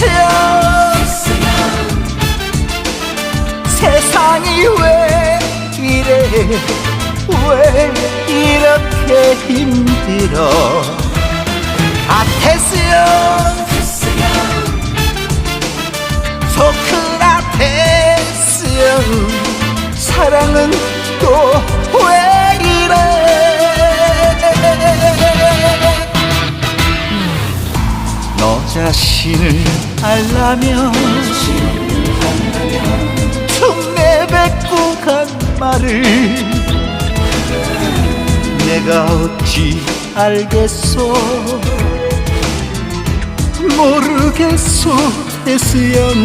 태수연 세상이 왜 이래? 왜 이렇게 힘들어? 아 태수연 소크라테스연 사랑은 자신을 알라면 툭 내뱉고 간 말을 내가 어찌 알겠소? 모르겠소 태수연